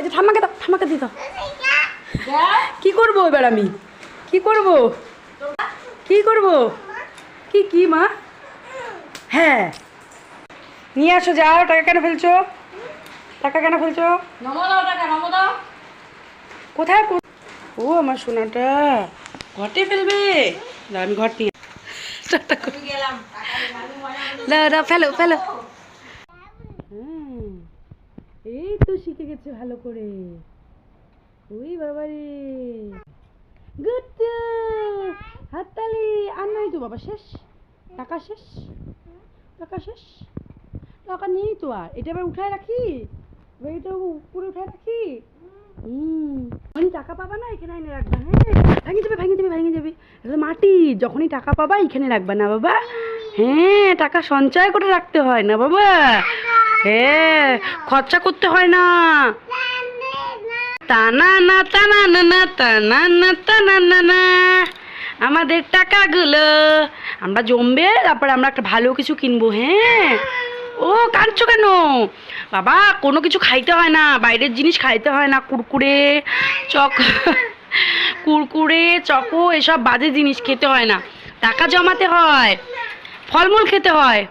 এই যে ঠাম্মাকে দাও ঠাম্মাকে দিয়ে দাও। কি করব এবার আমি? কি করব? কি করব? কি কি মা? হ্যাঁ। নিয়ে আসো যাও টাকা কেন ফেলছো? টাকা কেন ফেলছো? কোথায় ও আমার সোনাটা। ঘটে ফেলবে? আমি ঘর নিয়ে ফেলো। ফেলো হুম, এই তো শিখে গেছে ভালো করে। ওই বাবা রে গুড হাততালি। আর নাই তো বাবা, শেষ। টাকা শেষ। টাকা শেষ। টাকা নেই তো আর। এটা এবার উঠায় রাখি। এবার এটা উপরে উঠায় রাখি। হুম। টাকা পাবা না, এখানে এনে রাখবা হ্যাঁ? ভেঙে যাবে ভেঙে যাবে ভেঙে যাবে। মাটি, যখনই টাকা পাবা, এখানে রাখবা না বাবা। হ্যাঁ টাকা সঞ্চয় করে রাখতে হয় না বাবা। হ্যাঁ খরচা করতে হয় না। টানা না টানা না না টানা না টানা না না আমাদের টাকাগুলো। আমরা জমবে, তারপরে আমরা একটা ভালো কিছু কিনবো হ্যাঁ। ও, কাঁদছো কেন? বাবা, কোনো কিছু খাইতে হয় না। বাইরের জিনিস খাইতে হয় না, কুরকুরে, চক, কুরকুরে, চকো, এসব বাজে জিনিস খেতে হয় না। টাকা জমাতে হয়, ফলমূল খেতে হয়।